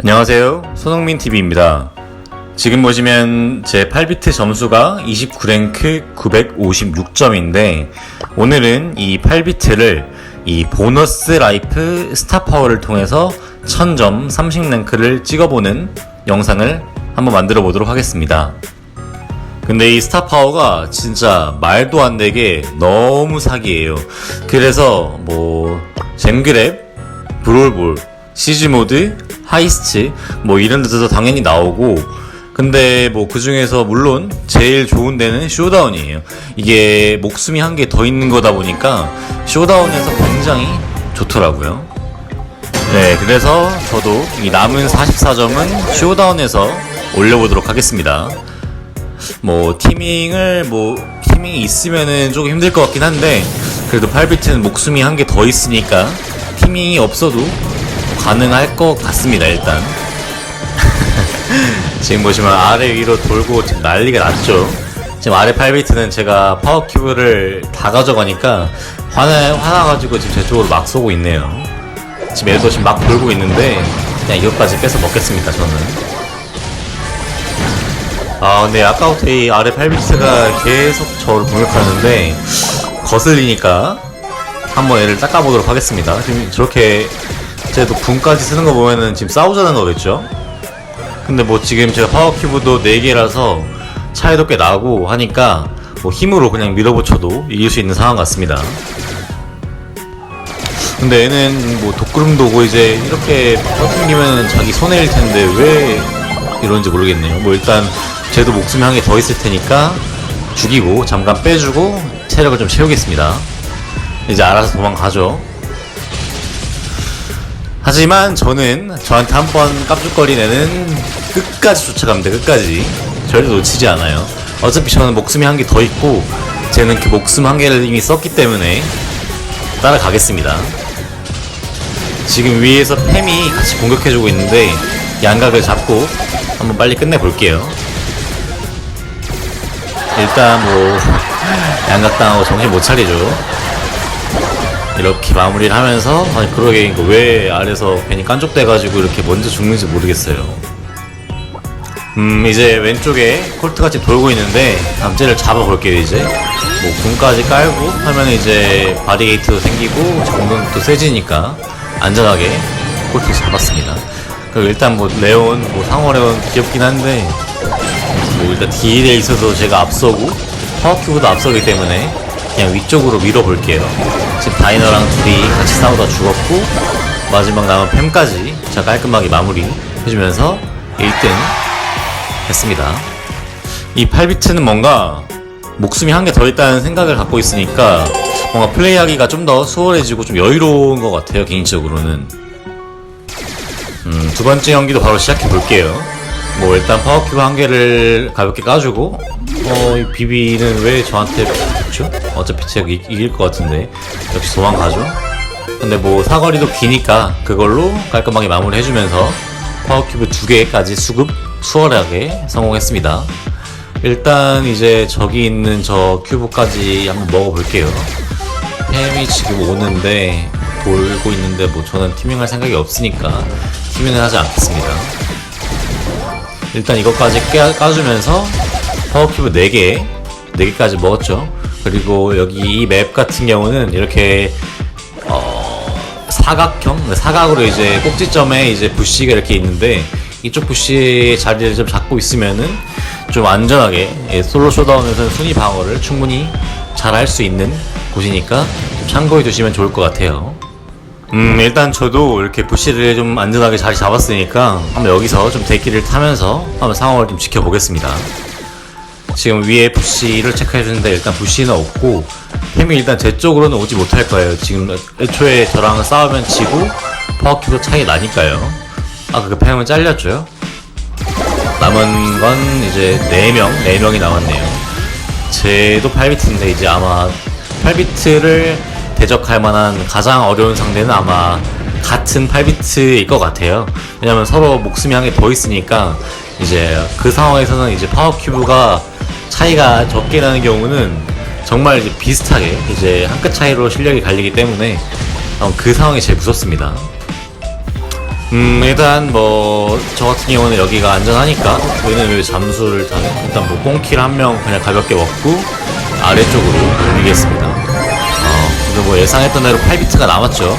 안녕하세요. 손흥민 TV입니다. 지금 보시면 제 8비트 점수가 29랭크 956점인데 오늘은 이 8비트를 이 보너스 라이프 스타 파워를 통해서 1000점 30랭크를 찍어보는 영상을 한번 만들어 보도록 하겠습니다. 근데 이 스타 파워가 진짜 말도 안 되게 너무 사기예요. 그래서 뭐 잼그랩, 브롤볼, 시즈 모드, 하이스트 뭐 이런 데서도 당연히 나오고 근데 뭐 그 중에서 물론 제일 좋은 데는 쇼다운이에요. 이게 목숨이 한 개 더 있는 거다 보니까 쇼다운에서 굉장히 좋더라고요. 네, 그래서 저도 이 남은 44점은 쇼다운에서 올려보도록 하겠습니다. 뭐 티밍을 뭐 티밍이 있으면은 조금 힘들 것 같긴 한데 그래도 8비트는 목숨이 한 개 더 있으니까 티밍이 없어도 가능할 것 같습니다 일단. 지금 보시면 아래 위로 돌고 지금 난리가 났죠. 지금 아래 8비트는 제가 파워 큐브를 다 가져가니까 화나, 화나가지고 지금 제 쪽으로 막 쏘고 있네요. 지금 얘도 지금 막 돌고 있는데 그냥 이것까지 뺏어 먹겠습니다 저는. 아 근데 아까부터 이 아래 8비트가 계속 저를 공격하는데 거슬리니까 한번 얘를 닦아보도록 하겠습니다. 지금 저렇게 쟤도 분까지 쓰는 거 보면은 지금 싸우자는 거겠죠 근데 뭐 지금 제가 파워 큐브도 4개라서 차이도 꽤 나고 하니까 뭐 힘으로 그냥 밀어붙여도 이길 수 있는 상황 같습니다 근데 얘는 뭐 독구름도고 이제 이렇게 뻗튕기면 자기 손해일 텐데 왜 이런지 모르겠네요. 뭐 일단 쟤도 목숨이 한 개 더 있을 테니까 죽이고 잠깐 빼주고 체력을 좀 채우겠습니다. 이제 알아서 도망가죠. 하지만 저는 저한테 한 번 깜죽거린 애는 끝까지 쫓아갑니다. 끝까지 절대 놓치지 않아요. 어차피 저는 목숨이 한 개 더 있고 쟤는 그 목숨 한 개를 이미 썼기 때문에 따라가겠습니다. 지금 위에서 팸이 같이 공격해주고 있는데 양각을 잡고 한번 빨리 끝내볼게요. 일단 뭐 양각당하고 정신 못 차리죠. 이렇게 마무리를 하면서 아니 그러게 왜 아래서 괜히 깐족돼가지고 이렇게 먼저 죽는지 모르겠어요. 음 이제 왼쪽에 콜트같이 돌고 있는데 암제를 잡아볼게요 이제 뭐 궁까지 깔고 하면 이제 바리게이트도 생기고 정근도 세지니까 안전하게 콜트 잡았습니다. 그리고 일단 뭐 레온 뭐 상어 레온 귀엽긴 한데 뭐 일단 딜에 있어서 제가 앞서고 파워큐브도 앞서기 때문에 그냥 위쪽으로 밀어볼게요. 지금 다이너랑 둘이 같이 싸우다 죽었고 마지막 남은 팸까지 자 깔끔하게 마무리 해주면서 1등 했습니다. 이 8비트는 뭔가 목숨이 한 개 더 있다는 생각을 갖고 있으니까 뭔가 플레이하기가 좀 더 수월해지고 좀 여유로운 것 같아요 개인적으로는 음, 두 번째 연기도 바로 시작해 볼게요 뭐 일단 파워큐브 한 개를 가볍게 까주고 어이 비비는 왜 저한테 붙죠? 어차피 제가 이, 이길 것 같은데 역시 도망가죠 근데 뭐 사거리도 기니까 그걸로 깔끔하게 마무리 해주면서 파워큐브 두 개까지 수급 수월하게 성공했습니다 일단 이제 저기 있는 저 큐브까지 한번 먹어볼게요. 햄이 지금 오는데 돌고 있는데 뭐 저는 티밍할 생각이 없으니까 티밍을 하지 않겠습니다. 일단 이것까지 깨, 까주면서 파워큐브 4개 4개까지 먹었죠. 그리고 여기 이 맵 같은 경우는 이렇게 어, 사각형 사각으로 이제 꼭지점에 이제 부시가 이렇게 있는데 이쪽 부시 자리를 좀 잡고 있으면은 좀 안전하게 예, 솔로 쇼다운에서는 순위 방어를 충분히 잘 할 수 있는 곳이니까 좀 참고해 두시면 좋을 것 같아요. 음 일단 저도 이렇게 부시를 좀 안전하게 자리 잡았으니까 한번 여기서 좀 대기를 타면서 한번 상황을 좀 지켜보겠습니다. 지금 위에 부시를 체크해 주는데 일단 부시는 없고 햄이 일단 제 쪽으로는 오지 못할 거예요. 지금 애초에 저랑 싸우면 지고 파워큐브 차이 나니까요. 아, 그 팸은 잘렸죠? 남은 건 이제 4명, 4명이 남았네요. 쟤도 8비트인데 이제 아마 8비트를 대적할 만한 가장 어려운 상대는 아마 같은 8비트일 것 같아요. 왜냐면 서로 목숨이 한 개 더 있으니까 이제 그 상황에서는 이제 파워 큐브가 차이가 적게 나는 경우는 정말 이제 비슷하게 이제 한 끗 차이로 실력이 갈리기 때문에 어, 그 상황이 제일 무섭습니다. 음 일단 뭐 저 같은 경우는 여기가 안전하니까 저희는 잠수를 일단 뭐 뽕킬 한명 그냥 가볍게 먹고 아래쪽으로 옮기겠습니다 어 그리고 뭐 예상했던 대로 8비트가 남았죠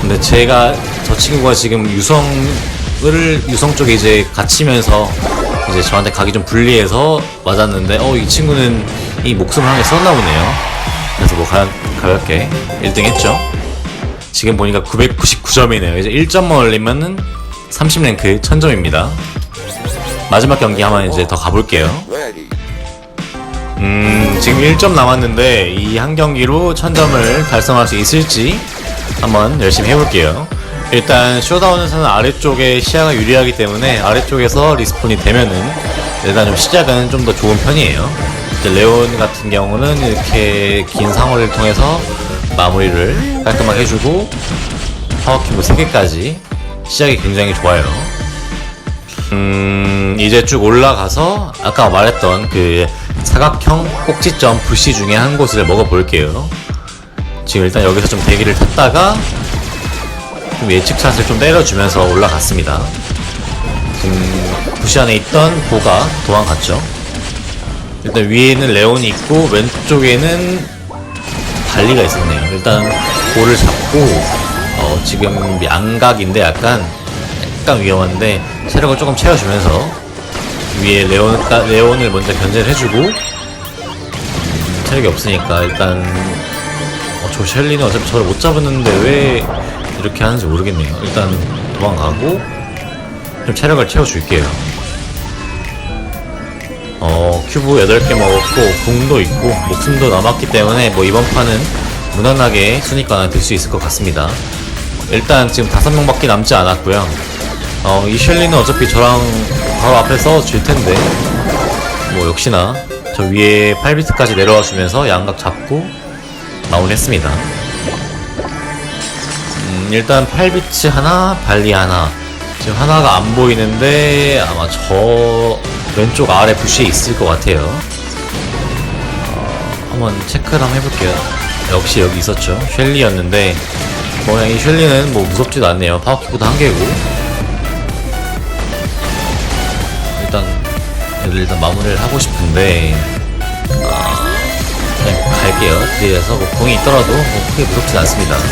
근데 제가 저 친구가 지금 유성을 유성 쪽에 이제 갇히면서 이제 저한테 가기 좀 불리해서 맞았는데 어 이 친구는 이 목숨을 한 개 썼나 보네요 그래서 뭐 가, 가볍게 1등 했죠 지금 보니까 999점이네요. 이제 1점만 올리면은 30랭크 1000점입니다. 마지막 경기 한번 이제 더 가볼게요. 음, 지금 1점 남았는데 이 한 경기로 1000점을 달성할 수 있을지 한번 열심히 해볼게요. 일단 쇼다운에서는 아래쪽에 시야가 유리하기 때문에 아래쪽에서 리스폰이 되면은 일단 좀 시작은 좀 더 좋은 편이에요. 이제 레온 같은 경우는 이렇게 긴 상호를 통해서 마무리를 깔끔하게 해주고 파워큐브 3개까지 시작이 굉장히 좋아요. 음, 이제 쭉 올라가서 아까 말했던 그 사각형 꼭지점 부시 중에 한 곳을 먹어볼게요. 지금 일단 여기서 좀 대기를 탔다가 좀 예측샷을 좀 때려주면서 올라갔습니다. 지금 부시 안에 있던 보가 도망갔죠. 일단 위에는 레온이 있고 왼쪽에는 발리가 있었네요. 일단 볼을 잡고 어, 지금 양각인데 약간 약간 위험한데 체력을 조금 채워주면서 위에 레온 레온을 먼저 견제를 해주고 음, 체력이 없으니까 일단 어, 저 셸리는 어차피 저를 못 잡았는데 왜 이렇게 하는지 모르겠네요. 일단 도망가고 좀 체력을 채워줄게요. 어, 큐브 8개 먹었고, 궁도 있고, 목숨도 남았기 때문에, 뭐, 이번 판은 무난하게 순위권에 들 수 있을 것 같습니다. 일단 지금 5명밖에 남지 않았고요 어, 이 셸리는 어차피 저랑 바로 앞에 싸워줄 텐데, 뭐, 역시나, 저 위에 8비트까지 내려와 주면서 양각 잡고, 마무리했습니다. 음, 일단 8비트 하나, 발리 하나. 지금 하나가 안 보이는데 아마 저 왼쪽 아래 부시에 있을 것 같아요. 어, 한번 체크를 한번 해볼게요. 역시 여기 있었죠. 셸리였는데 뭐 그냥 이 셸리는 뭐 무섭지도 않네요. 파워키보다 한 개고. 얘를 일단 마무리를 하고 싶은데 아, 그냥 갈게요. 뒤에서 뭐 공이 있더라도 뭐 크게 무섭진 않습니다.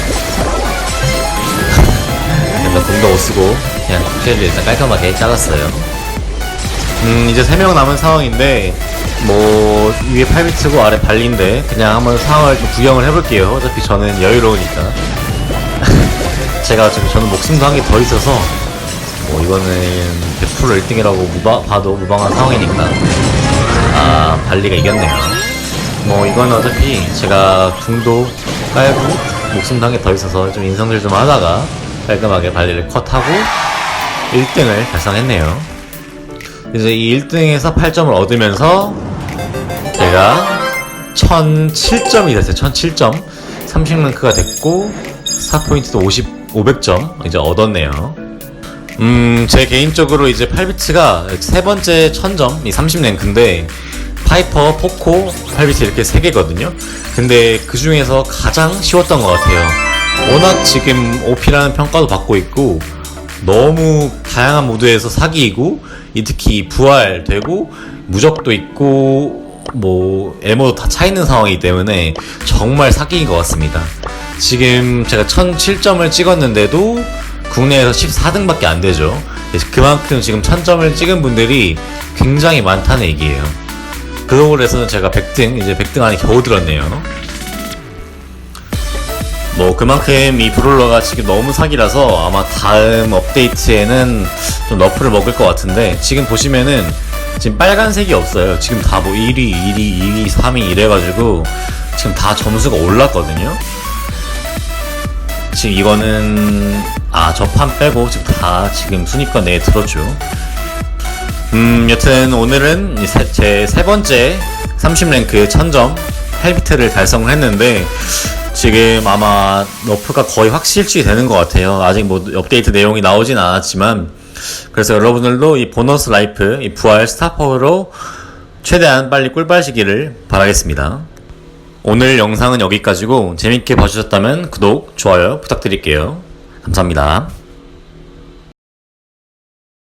일단 공도 못 쓰고 그냥 쉘을 일단 깔끔하게 잘랐어요. 음 이제 3명 남은 상황인데 뭐 위에 8비트고 아래 발리인데 그냥 한번 상황을 좀 구경을 해볼게요. 어차피 저는 여유로우니까. 제가 지금 저는 목숨도 한 개 더 있어서 뭐 이거는 100% 1등이라고 무바, 봐도 무방한 상황이니까 아 발리가 이겼네요. 뭐 이거는 어차피 제가 궁도 깔고 한개더 있어서 좀 인성질 좀 하다가 깔끔하게 발리를 컷하고 1등을 달성했네요. 이제 이 1등에서 8점을 얻으면서 제가 1007점이 됐어요. 1007점. 30랭크가 됐고 4포인트도 50, 500점 이제 얻었네요. 음, 제 개인적으로 이제 8비트가 세 번째 1000점, 이 30랭크인데 파이퍼, 포코, 8비트 이렇게 세 개거든요. 근데 그 중에서 가장 쉬웠던 것 같아요. 워낙 지금 OP라는 평가도 받고 있고 너무 다양한 모드에서 사기이고 이 특히 부활되고 무적도 있고 뭐 에모도 다 차 있는 상황이기 때문에 정말 사기인 것 같습니다. 지금 제가 1007점을 찍었는데도 국내에서 14등밖에 안 되죠. 그만큼 지금 1000점을 찍은 분들이 굉장히 많다는 얘기예요. 글로벌에서는 제가 100등, 이제 100등 안에 겨우 들었네요. 뭐 그만큼 이 브롤러가 지금 너무 사기라서 아마 다음 업데이트에는 좀 너프를 먹을 것 같은데 지금 보시면은 지금 빨간색이 없어요. 지금 다 뭐 1위, 1위, 2위, 3위 이래가지고 지금 다 점수가 올랐거든요. 지금 이거는 아 저 판 빼고 지금 다 지금 순위권 내에 들었죠. 음 여튼 오늘은 제 세 번째 30랭크 1000점 8비트를 달성을 했는데 지금 아마 너프가 거의 확실시 되는 것 같아요. 아직 뭐 업데이트 내용이 나오진 않았지만 그래서 여러분들도 이 보너스 라이프 이 부활 스타퍼로 최대한 빨리 꿀빨시기를 바라겠습니다. 오늘 영상은 여기까지고 재밌게 봐주셨다면 구독, 좋아요 부탁드릴게요. 감사합니다.